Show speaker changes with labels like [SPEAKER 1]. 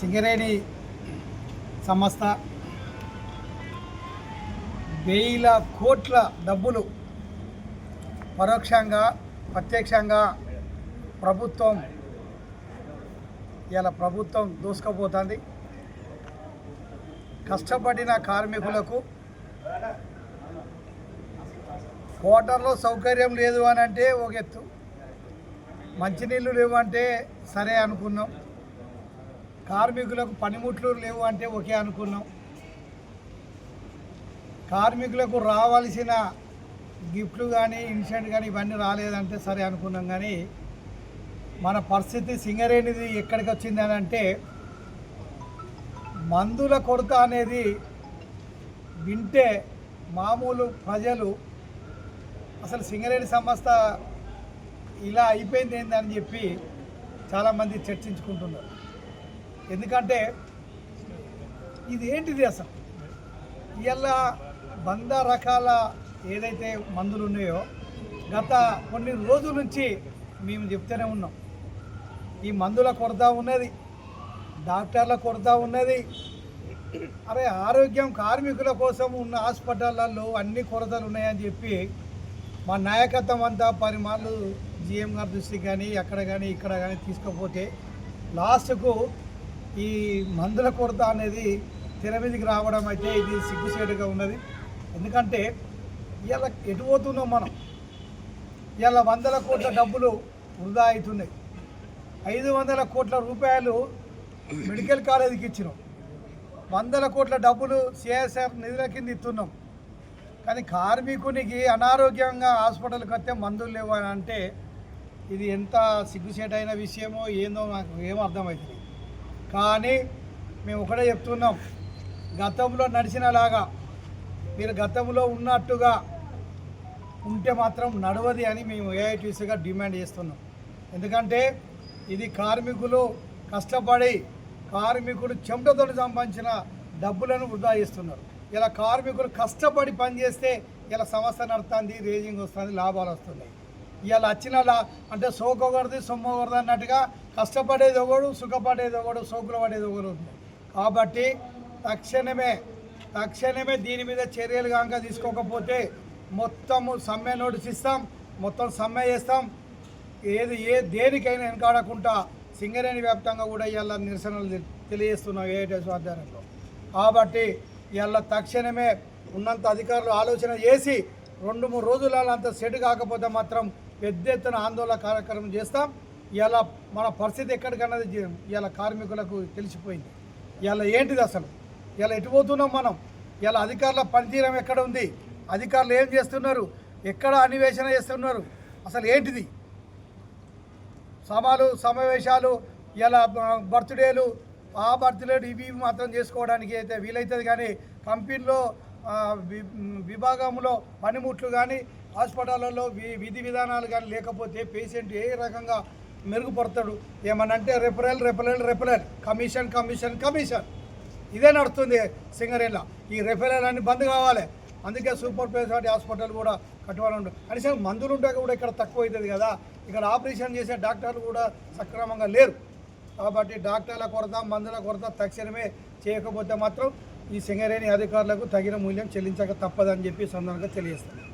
[SPEAKER 1] సింగరేణి సంస్థ వేల కోట్ల డబ్బులు పరోక్షంగా ప్రత్యక్షంగా ప్రభుత్వం ఇలా ప్రభుత్వం దూసుకుపోతుంది. కష్టపడిన కార్మికులకు వాటర్లో సౌకర్యం లేదు అని అంటే ఒక ఎత్తు. మంచినీళ్ళు లేవంటే సరే అనుకున్నాం. కార్మికులకు పనిముట్లు లేవు అంటే ఒకే అనుకున్నాం. కార్మికులకు రావాల్సిన గిఫ్ట్లు కానీ ఇన్సెంట్ కానీ ఇవన్నీ రాలేదంటే సరే అనుకున్నాం కానీ మన పరిస్థితి సింగరేణిది ఎక్కడికి వచ్చింది అని అంటే మందుల కొరత అనేది వింటే మామూలు ప్రజలు అసలు సింగరేణి సంస్థ ఇలా అయిపోయింది ఏందని చెప్పి చాలామంది చర్చించుకుంటున్నారు. ఎందుకంటే ఇది ఏంటిది అసలు? ఇలా వంద రకాల ఏదైతే మందులు ఉన్నాయో గత కొన్ని రోజుల నుంచి మేము చెప్తూనే ఉన్నాం. ఈ మందుల కొరత ఉన్నది డాక్టర్ల కొరత ఉన్నది అరే ఆరోగ్యం కార్మికుల కోసం ఉన్న హాస్పిటళ్ళల్లో అన్ని కొరతలు ఉన్నాయని చెప్పి మా నాయకత్వం అంతా పరిమాణాలు జిఎం గారి దృష్టికి కానీ అక్కడ కానీ ఇక్కడ కానీ తీసుకపోతే లాస్ట్కు ఈ మందుల కొరత అనేది తెర మీదకి రావడం అయితే ఇది సిగ్గుసేటుగా ఉన్నది. ఎందుకంటే ఇలా ఎటు పోతున్నాం మనం? ఇలా వందల కోట్ల డబ్బులు వృధా అవుతున్నాయి. ఐదు వందల కోట్ల రూపాయలు మెడికల్ కాలేజీకి ఇచ్చినాం. వందల కోట్ల డబ్బులు సిఎస్ఆర్ నిధుల కింద ఇస్తున్నాం కానీ కార్మికునికి అనారోగ్యంగా హాస్పిటల్కి వస్తే మందులు లేవు అని అంటే ఇది ఎంత సిగ్గుసేటైన విషయమో ఏందో నాకు ఏమో అర్థమవుతుంది కానీ మేము ఒకటే చెప్తున్నాం గతంలో నడిచినలాగా మీరు గతంలో ఉన్నట్టుగా ఉంటే మాత్రం నడవది అని మేము ఏఐటీసీగా డిమాండ్ చేస్తున్నాం. ఎందుకంటే ఇది కార్మికులు కష్టపడి కార్మికులు చెమటతో సంబంధించిన డబ్బులను వృధా చేస్తున్నారు. ఇలా కార్మికులు కష్టపడి పనిచేస్తే ఇలా సంస్థ నడుస్తుంది రేజింగ్ వస్తుంది లాభాలు వస్తున్నాయి. ఇలా వచ్చిన లా అంటే సోకొకరిది సొమ్మొకరిది అన్నట్టుగా కష్టపడేది ఒకడు సుఖపడేది ఒకడు సోకులు పడేది ఒకడు ఉంది కాబట్టి తక్షణమే తక్షణమే దీని మీద చర్యలు కనుక తీసుకోకపోతే మొత్తము సమ్మె నోటీస్ ఇస్తాం మొత్తం సమ్మె చేస్తాం. ఏది ఏ దేనికైనా వెనకాడకుండా సింగరేణి వ్యాప్తంగా కూడా ఇవాళ నిరసనలు తెలియజేస్తున్నాం ఏఐటీఎస్ స్వాధ్యాయంలో కాబట్టి ఇవాళ తక్షణమే ఉన్నంత అధికారులు ఆలోచన చేసి రెండు మూడు రోజులలో అంత సెట్ కాకపోతే మాత్రం పెద్ద ఎత్తున ఆందోళన కార్యక్రమం చేస్తాం. ఇలా మన పరిస్థితి ఎక్కడికన్నది ఇలా కార్మికులకు తెలిసిపోయింది. ఇలా ఏంటిది అసలు? ఇలా ఎటు పోతున్నాం మనం? ఇలా అధికారుల పనితీరం ఎక్కడ ఉంది? అధికారులు ఏం చేస్తున్నారు? ఎక్కడ అన్వేషణ చేస్తున్నారు? అసలు ఏంటిది? సభలు సమావేశాలు ఇలా బర్త్డేలు ఆ బర్త్డేలు ఇవి మాత్రం చేసుకోవడానికి అయితే వీలవుతుంది కానీ కంపెనీలో విభాగంలో పనిముట్లు కానీ హాస్పిటళ్ళలో వి విధి విధానాలు కానీ లేకపోతే పేషెంట్ ఏ రకంగా మెరుగుపడతాడు? ఏమనంటే referral referral referral. Commission commission commission. ఇదే నడుస్తుంది సింగరేళ్ళ ఈ రెఫరల్ అన్ని బంద్ కావాలి. అందుకే సూపర్ స్పెషాలిటీ హాస్పిటల్ కూడా కట్టుబడి ఉండదు కనీసం మందులు ఉంటే కూడా ఇక్కడ తక్కువ అవుతుంది కదా. ఇక్కడ ఆపరేషన్ చేసే డాక్టర్లు కూడా సక్రమంగా లేరు. కాబట్టి డాక్టర్ల కొరత మందుల కొరత తక్షణమే చేయకపోతే మాత్రం ఈ సింగరేణి అధికారులకు తగిన మూల్యం చెల్లించక తప్పదని చెప్పి సందర్భంగా తెలియజేస్తాను.